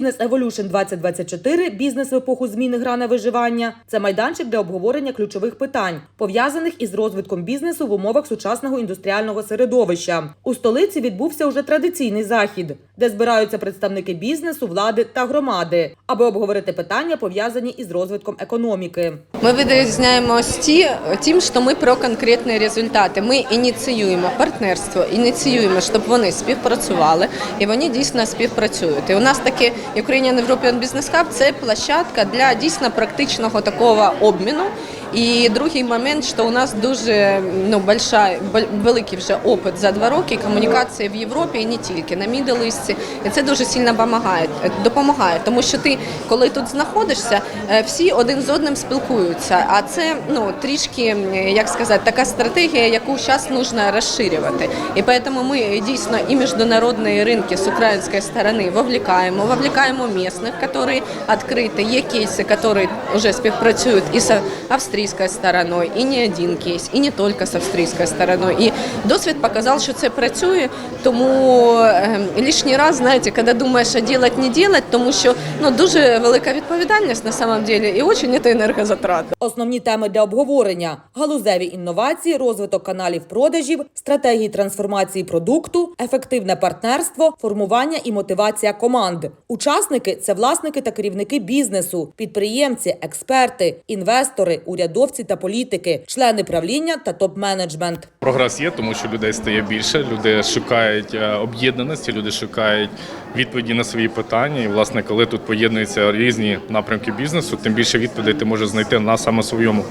Бізнес Evolution 2024 бізнес в епоху зміни гра на виживання. Це майданчик для обговорення ключових питань, пов'язаних із розвитком бізнесу в умовах сучасного індустріального середовища. У столиці відбувся уже традиційний захід, де збираються представники бізнесу, влади та громади, аби обговорити питання, пов'язані із розвитком економіки. Ми відрізняємось ті, тим, що ми про конкретні результати. Ми ініціюємо партнерство, ініціюємо, щоб вони співпрацювали, і вони дійсно співпрацюють. І у нас таке Ukrainian European Business Hub – це площадка для дійсно практичного такого обміну. І другий момент, що у нас дуже ну большая, великий вже опит за два роки комунікації в Європі і не тільки на Мідл-Істі. І це дуже сильно допомагає, допомагає, тому що ти, коли тут знаходишся, е, всі один з одним спілкуються. А це ну трішки, як сказати, така стратегія, яку зараз потрібно розширювати. І тому ми дійсно і міжнародні ринки з української сторони вовлікаємо, вовлікаємо місних, які відкриті. Є кейси, які вже співпрацюють і з австрійською стороною, і не один кейс, і не тільки з австрійською стороною. І досвід показав, що це працює. Тому е, лишній раз, знаєте, коли думаєш, а робити, не робити, тому що ну дуже велика відповідальність на самом деле і дуже це енергозатратно. Основні теми для обговорення: галузеві інновації, розвиток каналів продажів, стратегії трансформації продукту, ефективне партнерство, формування і мотивація команд. Учасники це власники та керівники бізнесу, підприємці, експерти, інвестори, урядовці та політики, члени правління та топ-менеджмент. Прогрес є, тому що людей стає більше. Люди шукають е, об'єднаності, люди шукають відповіді на свої питання. І власне, коли тут поєднуються різні напрямки бізнесу, тим більше відповідей ти можеш знайти на саме своєму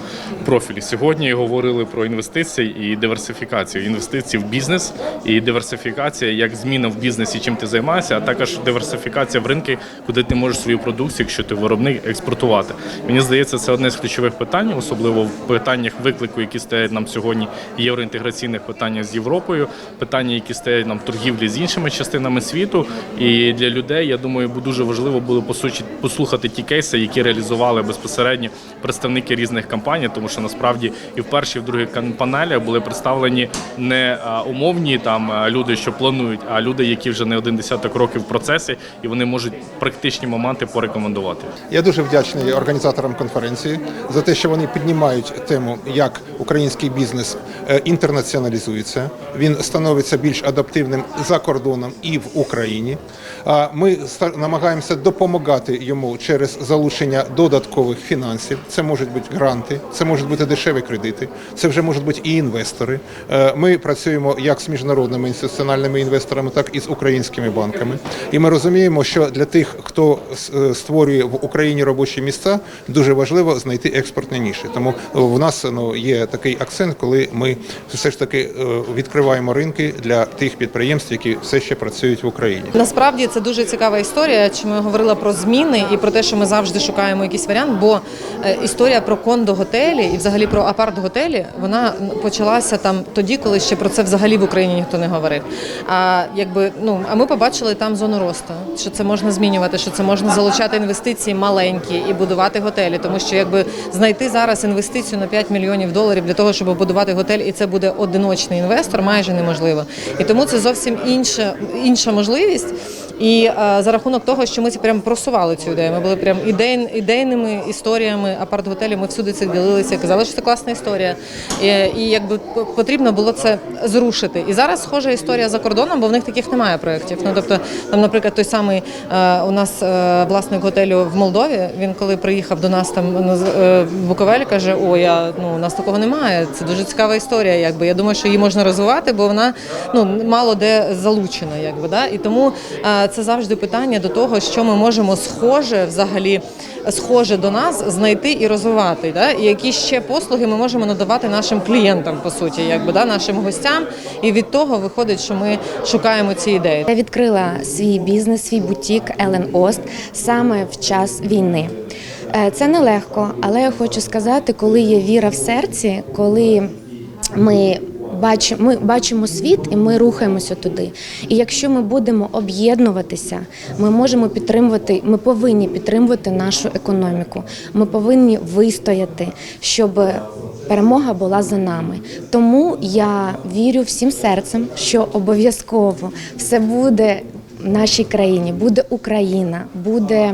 профілі. Сьогодні говорили про інвестиції і диверсифікацію. Інвестиції в бізнес і диверсифікація як зміна в бізнесі, чим ти займаєшся, а також диверсифікація в ринки, куди ти можеш свою продукцію, якщо ти виробник, експортувати. Мені здається, це одне з ключових питань, особливо в питаннях виклику, які стоять нам сьогодні, євроінтеграційних питань з Європою, питання, які стоять нам торгівлі з іншими частинами світу. І для людей, я думаю, дуже важливо було послухати ті кейси, які реалізували безпосередньо представники різних компаній, тому що насправді і в першій, і в другій панелях були представлені не умовні там люди, що планують, а люди, які вже не один десяток років в процесі, і вони можуть практичні моменти порекомендувати. Я дуже вдячний організаторам конференції за те, що вони піднімають тему, як український бізнес е, інтернаціоналізується. Він становиться більш адаптивним за кордоном і в Україні. А Ми намагаємося допомагати йому через залучення додаткових фінансів. Це можуть бути гранти, це можуть бути дешеві кредити, це вже можуть бути і інвестори. Е, Ми працюємо як з міжнародними інституціональними інвесторами, так і з українськими банками. І ми розуміємо, що для тих, хто е, створює в Україні робочі місця, дуже важливо знайти експортні ніші. Тому в нас ну, є такий акцент, коли ми все ж таки е, відкриваємо ринки для тих підприємств, які все ще працюють в Україні. Насправді це дуже цікава історія. Чому я говорила про зміни і про те, що ми завжди шукаємо якийсь варіант. Бо е, історія про кондо готелі і взагалі про апарт готелі вона почалася там тоді, коли ще про це взагалі в Україні ніхто не говорив. А якби ну а ми побачили там зону росту, що це можна змінювати, що це можна залучати інвестиції маленькі і будувати готелі, тому що якби знайти зараз інвестицію на 5 мільйонів доларів для того, щоб будувати готель, і це буде одиночний інвестор, майже неможливо. І тому це зовсім інша інша можливість. І е, за рахунок того, що ми це прям просували цю ідею. Ми були прям ідей, ідейними історіями апарт-готелів. Ми всюди це ділилися, казали, що це класна історія. І, і якби потрібно було це зрушити. І зараз схожа історія за кордоном, бо в них таких немає проєктів. Ну тобто, там, наприклад, той самий е, у нас е, власник готелю в Молдові. Він коли приїхав до нас там е, в Буковель, каже: О, я ну у нас такого немає. Це дуже цікава історія. Якби я думаю, що її можна розвивати, бо вона ну мало де залучена, якби да. І тому е, це завжди питання до того, що ми можемо схоже взагалі. Схоже до нас знайти і розвивати, да? і які ще послуги ми можемо надавати нашим клієнтам, по суті, якби да, нашим гостям. І від того виходить, що ми шукаємо ці ідеї. Я відкрила свій бізнес, свій бутік Елен Ост саме в час війни. Е, Це нелегко, але я хочу сказати, коли є віра в серці, коли ми бачимо, ми бачимо світ і ми рухаємося туди. І якщо ми будемо об'єднуватися, ми можемо підтримувати, ми повинні підтримувати нашу економіку. Ми повинні вистояти, щоб перемога була за нами. Тому я вірю всім серцем, що обов'язково все буде В нашій країні, буде Україна, буде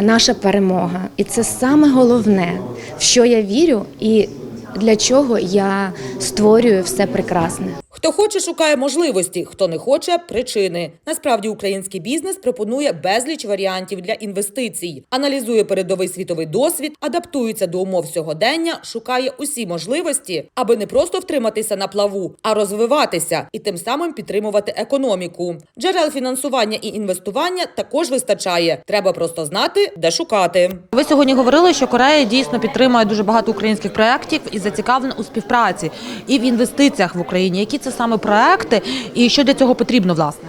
наша перемога. І це саме головне, в що я вірю і для чого я створюю все прекрасне. Хто хоче, шукає можливості, хто не хоче причини. Насправді український бізнес пропонує безліч варіантів для інвестицій, аналізує передовий світовий досвід, адаптується до умов сьогодення, шукає усі можливості, аби не просто втриматися на плаву, а розвиватися і тим самим підтримувати економіку. Джерел фінансування і інвестування також вистачає. Треба просто знати, де шукати. Ви сьогодні говорили, що Корея дійсно підтримує дуже багато українських проєктів і зацікавлена у співпраці і в інвестиціях в Україні. Які це саме проекти, і що для цього потрібно власне?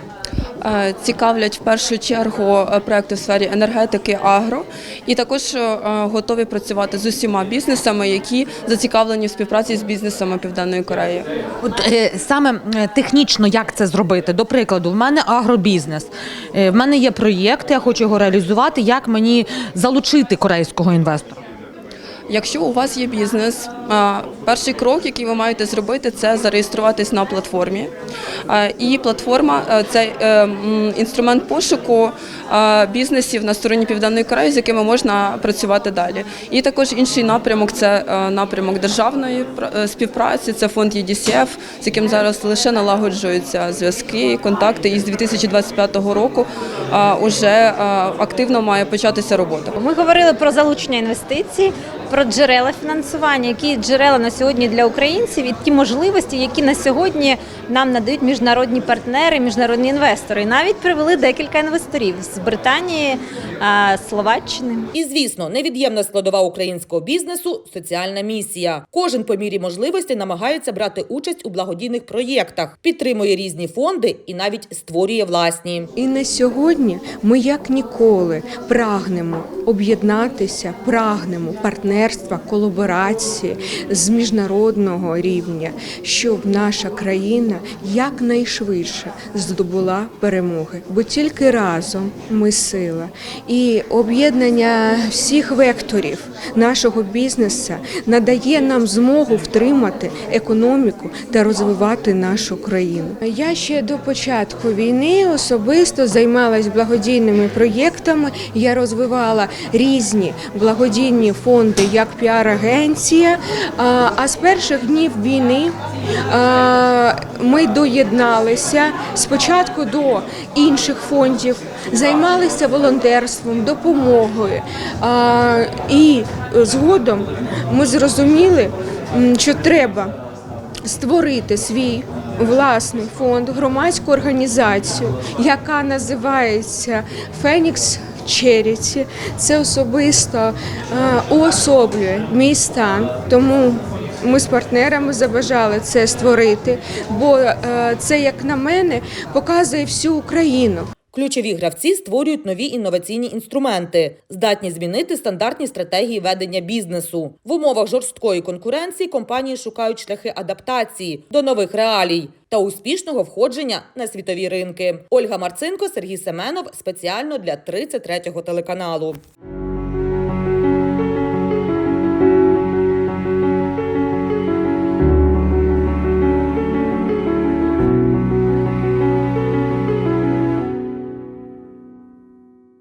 Е, Цікавлять в першу чергу е, проекти в сфері енергетики, агро, і також е, готові працювати з усіма бізнесами, які зацікавлені в співпраці з бізнесами Південної Кореї. От саме технічно як це зробити? До прикладу, в мене агробізнес. В мене є проєкт, я хочу його реалізувати. Як мені залучити корейського інвестора? Якщо у вас є бізнес, перший крок, який ви маєте зробити, це зареєструватись на платформі. І платформа це е, інструмент пошуку бізнесів на стороні Південної Кореї, з якими можна працювати далі. І також інший напрямок це е, напрямок державної е, співпраці. Це фонд ЄДСФ, з яким зараз лише налагоджуються зв'язки, контакти. І з 2025 року е, уже е, активно має початися робота. Ми говорили про залучення інвестицій, про джерела фінансування, які джерела на сьогодні для українців і ті можливості, які на сьогодні нам надають міжнародні партнери, міжнародні інвестори. І навіть привели декілька інвесторів з Британії, Словаччини. І звісно, невід'ємна складова українського бізнесу соціальна місія. Кожен по мірі можливості намагається брати участь у благодійних проєктах, підтримує різні фонди і навіть створює власні. І на сьогодні ми як ніколи прагнемо об'єднатися, прагнемо партнерства, колаборації з міжнародного рівня, щоб наша країна якнайшвидше здобула перемоги. Бо тільки разом ми сила. І об'єднання всіх векторів нашого бізнесу надає нам змогу втримати економіку та розвивати нашу країну. Я ще до початку війни особисто займалась благодійними проєктами. Я розвивала різні благодійні фонди як піар-агенція. А з перших днів війни ми доєдналися спочатку до інших фондів, займалися волонтерством, допомогою. І згодом ми зрозуміли, що треба створити свій власний фонд, громадську організацію, яка називається Фенікс. Черіті це особисто е, уособлює мій стан, тому ми з партнерами забажали це створити, бо е, це, як на мене, показує всю Україну. Ключові гравці створюють нові інноваційні інструменти, здатні змінити стандартні стратегії ведення бізнесу. В умовах жорсткої конкуренції компанії шукають шляхи адаптації до нових реалій та успішного входження на світові ринки. Ольга Марцинко, Сергій Семенов спеціально для 33-го телеканалу.